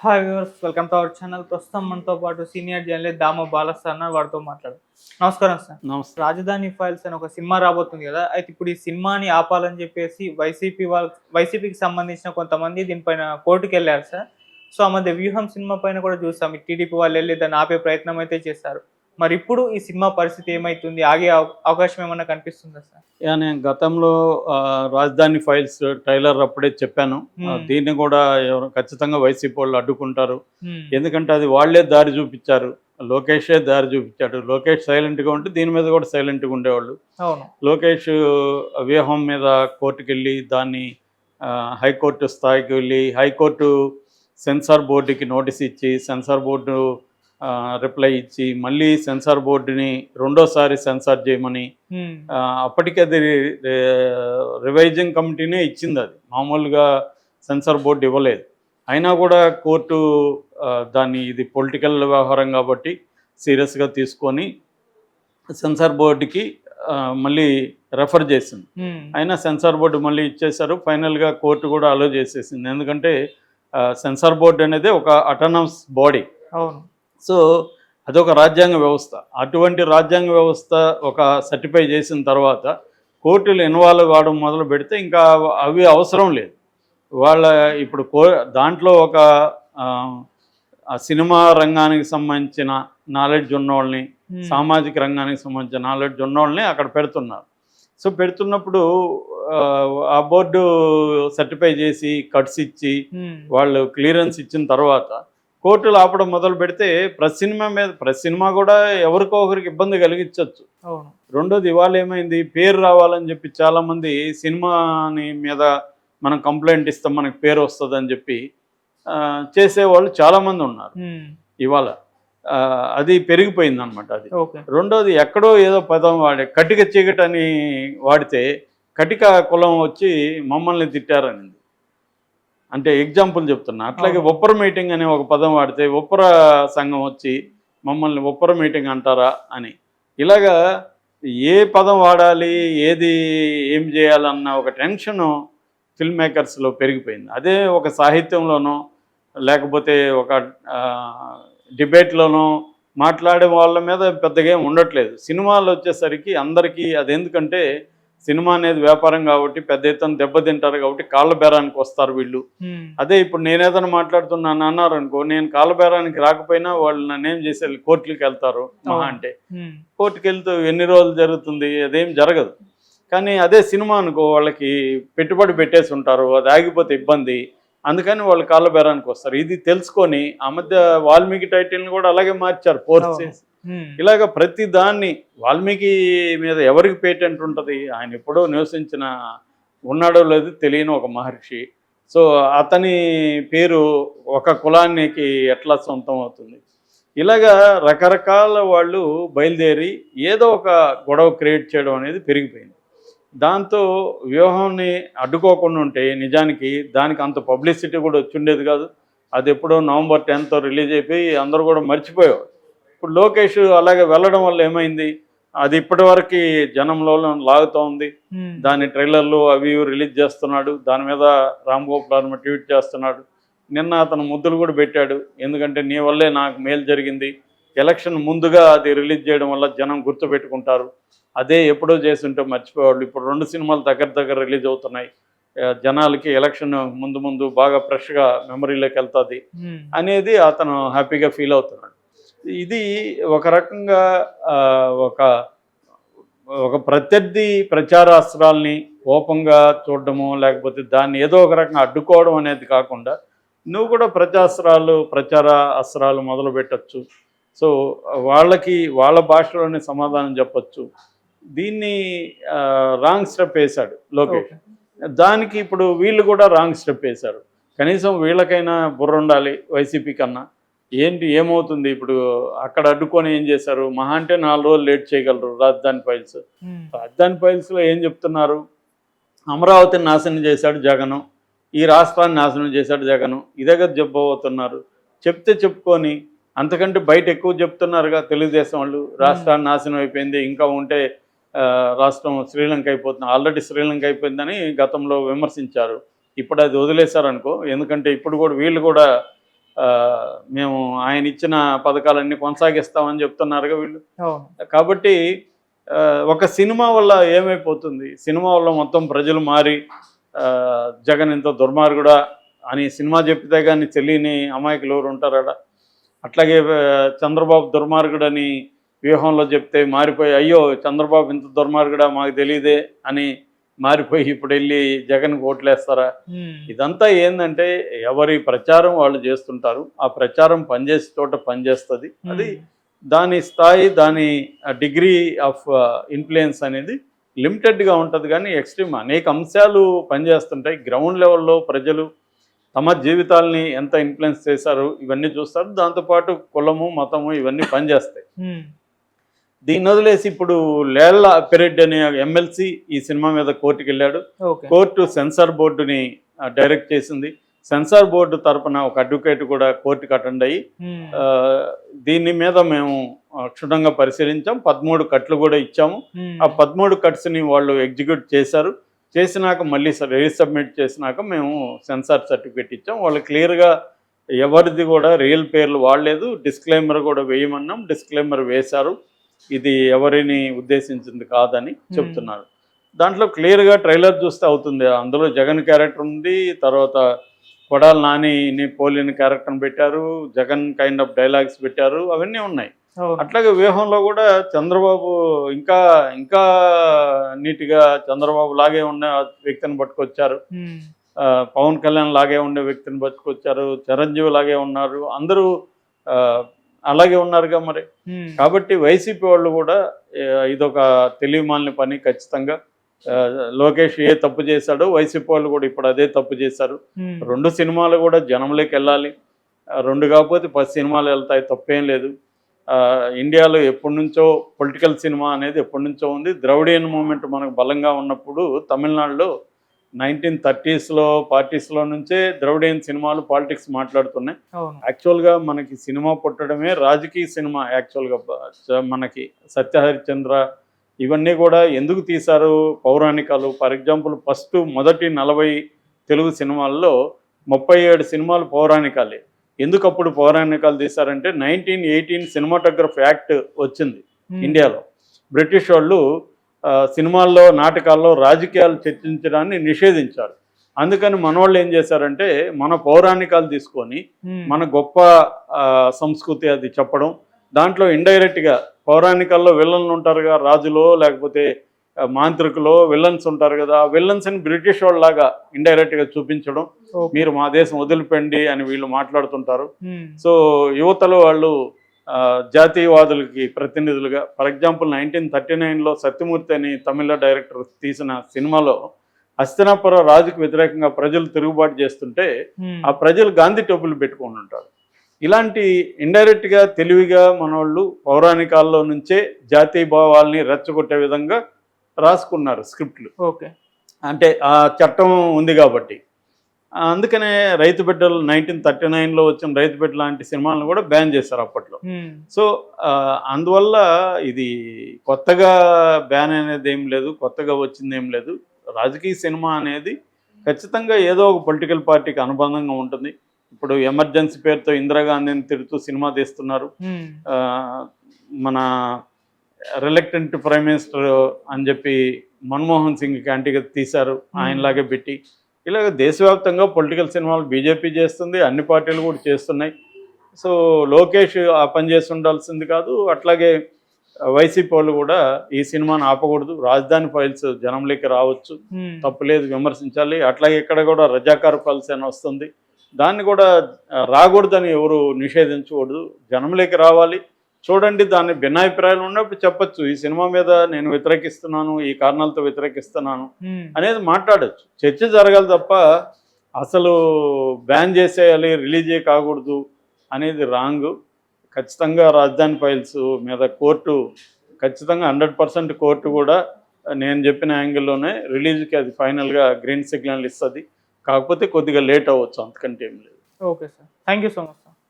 Hi viewers welcome to our channel ప్రస్తుతం మనతో పాటు సీనియర్ జర్నలిస్ట్ దామ బాలస్ అన్న వారితో మాట్లాడు. నమస్కారం సార్. నమస్తే. రాజధాని ఫైల్స్ అని ఒక సినిమా రాబోతుంది కదా అయితే ఇప్పుడు ఈ సినిమాని ఆపాలని చెప్పేసి వైసీపీ వాళ్ళ వైసీపీకి సంబంధించిన కొంతమంది దీనిపైన కోర్టుకు వెళ్ళారు సార్. సో ఆ మధ్య వ్యూహం సినిమా పైన కూడా చూసాం. ఈ టీడీపీ వాళ్ళు వెళ్ళి దాన్ని ఆపే ప్రయత్నం అయితే చేశారు. మరి ఇప్పుడు ఈ సినిమా పరిస్థితి ఏమైతుంది? ఆగే అవ- అవకాశం ఏమన్నా కనిపిస్తుందా సార్? నేను గతంలో రాజధాని ఫైల్స్ ట్రైలర్ అప్పుడే చెప్పాను. దీన్ని కూడా ఎవరు ఖచ్చితంగా వైసీపీ వాళ్ళు అడ్డుకుంటారు. ఎందుకంటే అది వాళ్ళే దారి చూపించారు. లోకేషే దారి చూపించాడు. లోకేష్ సైలెంట్గా ఉంటే దీని మీద కూడా సైలెంట్గా ఉండేవాళ్ళు. లోకేష్ వ్యూహం మీద కోర్టుకు వెళ్ళి దాన్ని హైకోర్టు స్థాయికి వెళ్ళి హైకోర్టు సెన్సార్ బోర్డుకి నోటీస్ ఇచ్చి సెన్సార్ బోర్డు రిప్లై ఇచ్చి మళ్ళీ సెన్సార్ బోర్డుని రెండోసారి సెన్సార్ చేయమని అప్పటికి అది రివైజింగ్ కమిటీనే ఇచ్చింది అది. మామూలుగా సెన్సార్ బోర్డు ఇవ్వలేదు. అయినా కూడా కోర్టు దాన్ని ఇది పొలిటికల్ వ్యవహారం కాబట్టి సీరియస్గా తీసుకొని సెన్సార్ బోర్డుకి మళ్ళీ రెఫర్ చేసింది. అయినా సెన్సార్ బోర్డు మళ్ళీ ఇచ్చేశారు. ఫైనల్గా కోర్టు కూడా అలో చేసేసింది. ఎందుకంటే సెన్సార్ బోర్డు అనేది ఒక అటానమస్ బాడీ అవును. సో అదొక రాజ్యాంగ వ్యవస్థ అటువంటి రాజ్యాంగ వ్యవస్థ ఒక సర్టిఫై చేసిన తర్వాత కోర్టులు ఇన్వాల్వ్ కావడం మొదలు పెడితే ఇంకా అవి అవసరం లేదు వాళ్ళ ఇప్పుడు కో దాంట్లో ఒక సినిమా రంగానికి సంబంధించిన నాలెడ్జ్ ఉన్నవాళ్ళని. సామాజిక రంగానికి సంబంధించిన నాలెడ్జ్ ఉన్నవాళ్ళని అక్కడ పెడుతున్నారు సో పెడుతున్నప్పుడు ఆ, బోర్డు సర్టిఫై చేసి కట్స్ ఇచ్చి. వాళ్ళు క్లియరెన్స్ ఇచ్చిన తర్వాత కోర్టులు ఆపడం మొదలు పెడితే ప్రతి సినిమా మీద ప్రతి సినిమా కూడా ఎవరికో ఒకరికి ఇబ్బంది కలిగించవచ్చు రెండోది ఇవాళ ఏమైంది? పేరు రావాలని చెప్పి చాలామంది సినిమాని మీద మనం కంప్లైంట్ ఇస్తాం మనకి పేరు వస్తుందని చెప్పి చేసేవాళ్ళు చాలామంది ఉన్నారు. ఇవాళ అది పెరిగిపోయింది అనమాట అది రెండోది ఎక్కడో ఏదో పదం వాడే కటిక చీకటని వాడితే కటిక కులం వచ్చి మమ్మల్ని తిట్టారనింది. అంటే ఎగ్జాంపుల్ చెప్తున్నా. అట్లాగే. ఉప్పర మీటింగ్ అనే ఒక పదం వాడితే ఉప్పర సంఘం వచ్చి మమ్మల్ని ఉప్పర మీటింగ్ అంటారా అని. ఇలాగా ఏ పదం వాడాలి ఏది ఏం చేయాలన్న ఒక టెన్షను ఫిల్మ్ మేకర్స్లో పెరిగిపోయింది. అదే ఒక సాహిత్యంలోనో లేకపోతే ఒక డిబేట్లోనో మాట్లాడే వాళ్ళ మీద పెద్దగా ఉండట్లేదు. సినిమాలు వచ్చేసరికి అందరికీ అది ఎందుకంటే సినిమా అనేది వ్యాపారం కాబట్టి పెద్ద ఎత్తున దెబ్బతింటారు కాబట్టి కాళ్ళ బేరానికి వస్తారు వీళ్ళు. అదే ఇప్పుడు నేను ఏదైనా మాట్లాడుతున్నాను అన్నారు అనుకో నేను కాళ్ళ బేరానికి రాకపోయినా వాళ్ళు నన్ను ఏం చేసే కోర్టులకు వెళ్తారు మహా. అంటే. కోర్టుకు వెళ్తూ ఎన్ని రోజులు జరుగుతుంది అదేం జరగదు కానీ అదే సినిమా అనుకో వాళ్ళకి పెట్టుబడి పెట్టేసి ఉంటారు అది ఆగిపోతే ఇబ్బంది అందుకని వాళ్ళు కాళ్ళ బేరానికి వస్తారు ఇది తెలుసుకొని ఆ మధ్య వాల్మీకి టైటిల్ని కూడా అలాగే మార్చారు ఫోర్స్. చేసి హ్మ్. ఇలాగ ప్రతి దాన్ని వాల్మీకి మీద ఎవరికి పేటెంట్ ఉంటుంది? ఆయన ఎప్పుడో నివసించిన ఉన్నాడో లేదు తెలియని ఒక మహర్షి. సో అతని పేరు ఒక కులానికి ఎట్లా సొంతం అవుతుంది? ఇలాగా రకరకాల వాళ్ళు బయలుదేరి ఏదో ఒక గొడవ క్రియేట్ చేయడం అనేది పెరిగిపోయింది. దాంతో వ్యూహాన్ని అడ్డుకోకుండా ఉంటే నిజానికి దానికి అంత పబ్లిసిటీ కూడా వచ్చిండేది కాదు. అది ఎప్పుడో నవంబర్ టెన్త్ రిలీజ్ అయిపోయి అందరూ కూడా మర్చిపోయేవారు. ఇప్పుడు లోకేష్ అలాగే వెళ్ళడం వల్ల ఏమైంది? అది ఇప్పటివరకు జనంలో లాగుతూ ఉంది. దాని ట్రైలర్లు అవి రిలీజ్ చేస్తున్నాడు. దాని మీద రామ్ గోపాల్ వర్మ ట్వీట్ చేస్తున్నాడు. నిన్న అతను ముద్దులు కూడా పెట్టాడు. ఎందుకంటే నీ వల్లే నాకు మేలు జరిగింది. ఎలక్షన్ ముందుగా అది రిలీజ్ చేయడం వల్ల జనం గుర్తుపెట్టుకుంటారు అదే ఎప్పుడో చేస్తుంటే మర్చిపోయేవాళ్ళు. ఇప్పుడు రెండు సినిమాలు దగ్గర దగ్గర రిలీజ్ అవుతున్నాయి. జనాలకి ఎలక్షన్ ముందు ముందు బాగా ఫ్రెష్గా మెమరీలోకి వెళ్తుంది. అనేది అతను హ్యాపీగా ఫీల్ అవుతున్నాడు. ఇది ఒక రకంగా ఒక ఒక ప్రత్యర్థి ప్రచారాస్త్రాల్ని ఓపంగా చూడడము లేకపోతే దాన్ని ఏదో ఒక రకంగా అడ్డుకోవడం అనేది కాకుండా నువ్వు కూడా ప్రచారాస్త్రాలు ప్రచార అస్త్రాలు మొదలు పెట్టచ్చు సో వాళ్ళకి వాళ్ళ భాషలోనే సమాధానం చెప్పచ్చు. దీన్ని రాంగ్ స్టెప్ వేశాడు లోకేష్. దానికి ఇప్పుడు వీళ్ళు కూడా రాంగ్ స్టెప్ వేశారు. కనీసం వీళ్ళకైనా బుర్ర ఉండాలి వైసీపీ కన్నా. ఏంటి ఏమవుతుంది ఇప్పుడు అక్కడ అడ్డుకొని ఏం చేశారు? మహా అంటే నాలుగు రోజులు లేట్ చేయగలరు రాజధాని ఫైల్స్. రాజధాని ఫైల్స్లో ఏం చెప్తున్నారు? అమరావతిని నాశనం చేశాడు జగను. ఈ రాష్ట్రాన్ని నాశనం చేశాడు జగను. ఇదే కదా చెప్పబోతున్నారు. చెప్తే చెప్పుకొని అంతకంటే బయట ఎక్కువ చెప్తున్నారుగా తెలుగుదేశం వాళ్ళు. రాష్ట్రాన్ని నాశనం అయిపోయింది ఇంకా ఉంటే రాష్ట్రం శ్రీలంక అయిపోతుంది ఆల్రెడీ శ్రీలంక అయిపోయిందని గతంలో విమర్శించారు. ఇప్పుడు అది వదిలేశారనుకో ఎందుకంటే ఇప్పుడు కూడా వీళ్ళు కూడా మేము ఆయన ఇచ్చిన పథకాలన్నీ కొనసాగిస్తామని చెప్తున్నారుగా వీళ్ళు. కాబట్టి ఒక సినిమా వల్ల ఏమైపోతుంది? సినిమా వల్ల మొత్తం ప్రజలు మారి జగన్ ఇంత దుర్మార్గుడా అని సినిమా చెప్తే కానీ తెలియని అమాయకులు ఎవరు ఉంటారట అట్లాగే చంద్రబాబు దుర్మార్గుడని వ్యూహంలో చెప్తే మారిపోయి అయ్యో చంద్రబాబు ఇంత దుర్మార్గుడా మాకు తెలియదే అని మారిపోయి ఇప్పుడు వెళ్ళి జగన్కి ఓట్లేస్తారా. ఇదంతా ఏంటంటే ఎవరి ప్రచారం వాళ్ళు చేస్తుంటారు. ఆ ప్రచారం పనిచేసే చోట పనిచేస్తుంది. అది. దాని స్థాయి దాని డిగ్రీ ఆఫ్ ఇన్ఫ్లుయెన్స్ అనేది లిమిటెడ్గా ఉంటుంది. కానీ ఎక్స్ట్రీమ్ అనేక అంశాలు పనిచేస్తుంటాయి. గ్రౌండ్ లెవెల్లో ప్రజలు తమ జీవితాల్ని ఎంత ఇన్ఫ్లుయెన్స్ చేశారు ఇవన్నీ చూస్తారు. దాంతోపాటు కులము మతము ఇవన్నీ పనిచేస్తాయి. దీన్ని వదిలేసి ఇప్పుడు లేళ్ళ పెరెడ్ అనే ఎమ్మెల్సీ ఈ సినిమా మీద కోర్టుకి వెళ్ళాడు కోర్టు సెన్సార్ బోర్డుని డైరెక్ట్ చేసింది. సెన్సార్ బోర్డు తరపున ఒక అడ్వకేట్ కూడా కోర్టుకి అటెండ్ అయ్యి దీని మీద మేము క్షుణ్ణంగా పరిశీలించాం. పదమూడు కట్లు కూడా ఇచ్చాము. ఆ పదమూడు కట్స్ని వాళ్ళు ఎగ్జిక్యూట్ చేశారు. చేసినాక మళ్ళీ రీసబ్మిట్ చేసినాక మేము సెన్సార్ సర్టిఫికేట్ ఇచ్చాం. వాళ్ళు క్లియర్గా ఎవరిది కూడా రియల్ పేర్లు వాడలేదు. డిస్క్లైమర్ కూడా వేయమన్నాం. డిస్క్లైమర్ వేశారు. ఇది ఎవరిని ఉద్దేశించింది కాదని చెప్తున్నారు. దాంట్లో క్లియర్గా ట్రైలర్ చూస్తే అవుతుంది. అందులో జగన్ క్యారెక్టర్ ఉంది తర్వాత కొడాలి నానిని పోలిన క్యారెక్టర్ని పెట్టారు జగన్ కైండ్ ఆఫ్ డైలాగ్స్ పెట్టారు అవన్నీ ఉన్నాయి. అట్లాగే వ్యూహంలో కూడా చంద్రబాబు ఇంకా ఇంకా నీట్గా చంద్రబాబు లాగే ఉన్న వ్యక్తిని పట్టుకొచ్చారు. పవన్ కళ్యాణ్ లాగే ఉండే వ్యక్తిని పట్టుకొచ్చారు చిరంజీవి లాగే ఉన్నారు. అందరూ అలాగే ఉన్నారుగా మరి. కాబట్టి వైసీపీ వాళ్ళు కూడా ఇదొక తెలివిమాలిన పని ఖచ్చితంగా. లోకేష్ ఏ తప్పు చేశాడో వైసీపీ వాళ్ళు కూడా ఇప్పుడు అదే తప్పు చేశారు. రెండు సినిమాలు కూడా జనంలోకి వెళ్ళాలి. రెండు కాకపోతే పది సినిమాలు వెళ్తాయి తప్పేం లేదు. ఇండియాలో ఎప్పటి నుంచో పొలిటికల్ సినిమా అనేది ఎప్పటి నుంచో ఉంది. ద్రవిడియన్ మూమెంట్ మనకు బలంగా ఉన్నప్పుడు తమిళనాడులో నైన్టీన్ థర్టీస్లో పార్టీస్లో నుంచే ద్రవిడియన్ సినిమాలు పాలిటిక్స్ మాట్లాడుతున్నాయి. యాక్చువల్గా మనకి సినిమా పుట్టడమే రాజకీయ సినిమా యాక్చువల్గా మనకి సత్యహరిచంద్ర ఇవన్నీ కూడా ఎందుకు తీశారు పౌరాణికాలు? ఫర్ ఎగ్జాంపుల్ ఫస్ట్ మొదటి నలభై తెలుగు సినిమాల్లో ముప్పై ఏడు సినిమాలు పౌరాణికాలే. ఎందుకు అప్పుడు పౌరాణికాలు తీశారంటే నైన్టీన్ ఎయిటీన్ సినిమాటోగ్రఫీ యాక్ట్ వచ్చింది. ఇండియాలో. బ్రిటిష్ వాళ్ళు సినిమాల్లో నాటకాల్లో రాజకీయాలు చర్చించడాన్ని నిషేధించారు అందుకని మన వాళ్ళు ఏం చేశారంటే మన పౌరాణికాలు తీసుకొని. మన గొప్ప సంస్కృతి అది చెప్పడం దాంట్లో ఇండైరెక్ట్గా పౌరాణికాల్లో విలన్లు ఉంటారుగా రాజులో లేకపోతే మాంత్రికులో విలన్స్ ఉంటారు కదా ఆ విలన్స్ని బ్రిటిష్ వాళ్ళలాగా ఇండైరెక్ట్గా చూపించడం ఓకే. మీరు మా దేశం వదిలిపెండి అని వీళ్ళు మాట్లాడుతుంటారు. సో యువతలో వాళ్ళు జాతీయవాదులకి ప్రతినిధులుగా ఫర్ ఎగ్జాంపుల్ నైన్టీన్ థర్టీ నైన్లో సత్యమూర్తి అని తమిళ డైరెక్టర్ తీసిన సినిమాలో హస్తినాపుర రాజుకు వ్యతిరేకంగా ప్రజలు తిరుగుబాటు చేస్తుంటే. ఆ ప్రజలు గాంధీ టోపులు పెట్టుకొని ఉంటారు. ఇలాంటి ఇండైరెక్ట్గా తెలివిగా మనోళ్ళు పౌరాణికాల్లో నుంచే జాతీయ భావాల్ని రెచ్చగొట్టే విధంగా రాసుకున్నారు స్క్రిప్ట్లు. ఓకే. అంటే ఆ చట్టం ఉంది కాబట్టి. అందుకనే రైతు బిడ్డలు నైన్టీన్ థర్టీ నైన్లో వచ్చిన రైతు బిడ్డ లాంటి సినిమాలను కూడా బ్యాన్ చేశారు అప్పట్లో. సో అందువల్ల ఇది కొత్తగా బ్యాన్ అనేది ఏం లేదు కొత్తగా వచ్చింది ఏం లేదు. రాజకీయ సినిమా అనేది ఖచ్చితంగా ఏదో ఒక పొలిటికల్ పార్టీకి అనుబంధంగా ఉంటుంది. ఇప్పుడు ఎమర్జెన్సీ పేరుతో ఇందిరాగాంధీని తిడుతూ సినిమా తీస్తున్నారు. మన రిలక్టెంట్ ప్రైమ్ మినిస్టర్ అని చెప్పి మన్మోహన్ సింగ్ క్యాంటీగా తీశారు. ఆయనలాగే పెట్టి. ఇలాగ దేశవ్యాప్తంగా పొలిటికల్ సినిమాలు బీజేపీ చేస్తుంది అన్ని పార్టీలు కూడా చేస్తున్నాయి సో లోకేష్ ఆ పని చేసి ఉండాల్సింది కాదు అట్లాగే వైసీపీ వాళ్ళు కూడా ఈ సినిమాను ఆపకూడదు రాజధాని ఫైల్స్ జనంలోకి రావచ్చు. తప్పులేదు విమర్శించాలి అట్లాగే ఇక్కడ కూడా రజాకార్ పాలసీ అని వస్తుంది దాన్ని కూడా రాకూడదని ఎవరు నిషేధించకూడదు జనంలోకి రావాలి చూడండి దాని భిన్నాభిప్రాయాలు ఉన్నప్పుడు చెప్పొచ్చు. ఈ సినిమా మీద నేను వ్యతిరేకిస్తున్నాను ఈ కారణాలతో వ్యతిరేకిస్తున్నాను. అనేది మాట్లాడొచ్చు. చర్చ జరగాలి తప్ప అసలు బ్యాన్ చేసేయాలి రిలీజ్ కాకూడదు అనేది రాంగ్. ఖచ్చితంగా రాజధాని ఫైల్స్ మీద కోర్టు ఖచ్చితంగా హండ్రెడ్ పర్సెంట్ కోర్టు కూడా నేను చెప్పిన యాంగిల్లోనే రిలీజ్కి అది ఫైనల్గా గ్రీన్ సిగ్నల్ ఇస్తుంది. కాకపోతే కొద్దిగా లేట్ అవ్వచ్చు అంతకంటే ఏం లేదు. Okay sir. Thank you so much